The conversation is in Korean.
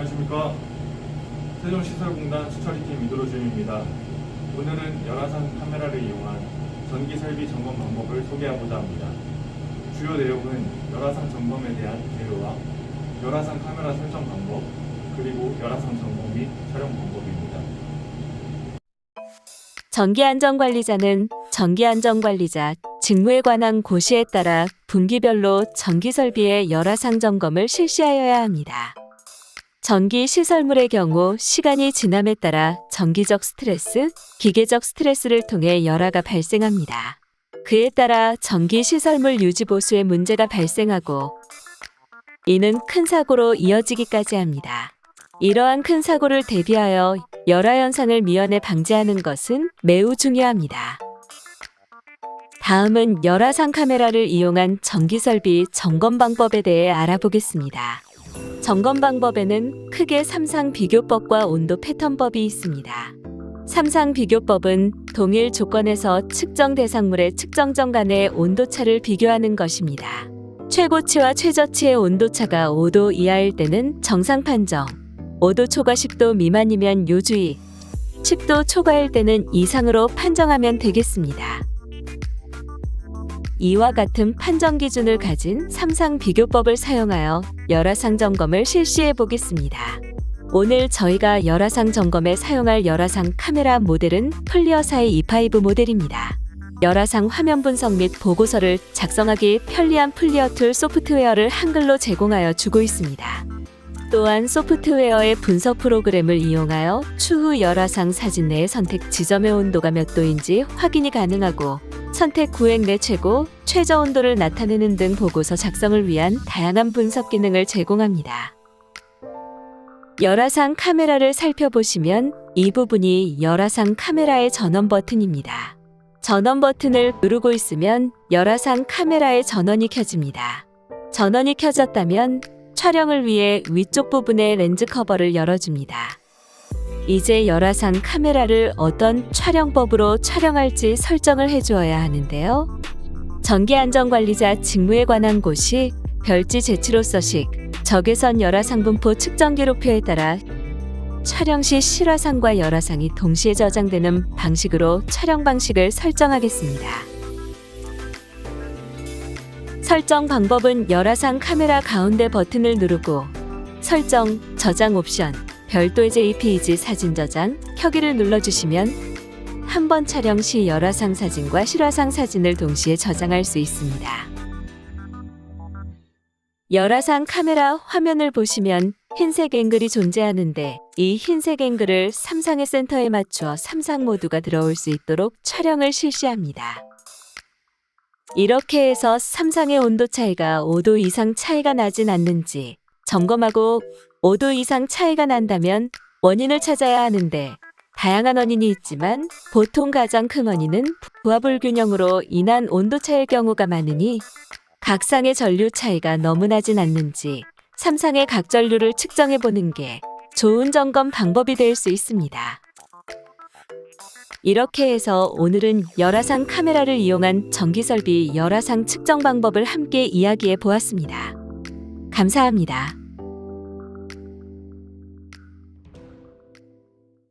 안녕하십니까. 세종시설공단 수처리팀 이도로준입니다. 오늘은 열화상 카메라를 이용한 전기 설비 점검 방법을 소개하고자 합니다. 주요 내용은 열화상 점검에 대한 재료와 열화상 카메라 설정 방법, 그리고 열화상 점검 및 촬영 방법입니다. 전기안전관리자는 전기안전관리자 직무에 관한 고시에 따라 분기별로 전기설비의 열화상 점검을 실시하여야 합니다. 전기 시설물의 경우 시간이 지남에 따라 전기적 스트레스, 기계적 스트레스를 통해 열화가 발생합니다. 그에 따라 전기 시설물 유지 보수에 문제가 발생하고 이는 큰 사고로 이어지기까지 합니다. 이러한 큰 사고를 대비하여 열화 현상을 미연에 방지하는 것은 매우 중요합니다. 다음은 열화상 카메라를 이용한 전기 설비 점검 방법에 대해 알아보겠습니다. 점검 방법에는 크게 삼상 비교법과 온도 패턴법이 있습니다. 삼상 비교법은 동일 조건에서 측정 대상물의 측정점 간의 온도차를 비교하는 것입니다. 최고치와 최저치의 온도차가 5도 이하일 때는 정상 판정, 5도 초과 10도 미만이면 요주의, 10도 초과일 때는 이상으로 판정하면 되겠습니다. 이와 같은 판정 기준을 가진 삼상 비교법을 사용하여 열화상 점검을 실시해 보겠습니다. 오늘 저희가 열화상 점검에 사용할 열화상 카메라 모델은 플리어사의 E5 모델입니다. 열화상 화면 분석 및 보고서를 작성하기 편리한 플리어 툴 소프트웨어를 한글로 제공하여 주고 있습니다. 또한 소프트웨어의 분석 프로그램을 이용하여 추후 열화상 사진 내의 선택 지점의 온도가 몇 도인지 확인이 가능하고 선택 구획 내 최고, 최저 온도를 나타내는 등 보고서 작성을 위한 다양한 분석 기능을 제공합니다. 열화상 카메라를 살펴보시면 이 부분이 열화상 카메라의 전원 버튼입니다. 전원 버튼을 누르고 있으면 열화상 카메라의 전원이 켜집니다. 전원이 켜졌다면 촬영을 위해 위쪽 부분의 렌즈 커버를 열어줍니다. 이제 열화상 카메라를 어떤 촬영법으로 촬영할지 설정을 해주어야 하는데요. 전기안전관리자 직무에 관한 곳이 별지 제치로서식 적외선 열화상 분포 측정 기록표에 따라 촬영 시 실화상과 열화상이 동시에 저장되는 방식으로 촬영 방식을 설정하겠습니다. 설정 방법은 열화상 카메라 가운데 버튼을 누르고 설정, 저장 옵션, 별도의 JPEG 사진 저장, 켜기를 눌러주시면 한 번 촬영 시 열화상 사진과 실화상 사진을 동시에 저장할 수 있습니다. 열화상 카메라 화면을 보시면 흰색 앵글이 존재하는데 이 흰색 앵글을 삼상의 센터에 맞추어 삼상 모두가 들어올 수 있도록 촬영을 실시합니다. 이렇게 해서 삼상의 온도 차이가 5도 이상 차이가 나진 않는지 점검하고 5도 이상 차이가 난다면 원인을 찾아야 하는데 다양한 원인이 있지만 보통 가장 큰 원인은 부하 불균형으로 인한 온도 차일 경우가 많으니 각 상의 전류 차이가 너무 나진 않는지 삼상의 각 전류를 측정해 보는 게 좋은 점검 방법이 될 수 있습니다. 이렇게 해서 오늘은 열화상 카메라를 이용한 전기 설비 열화상 측정 방법을 함께 이야기해 보았습니다. 감사합니다.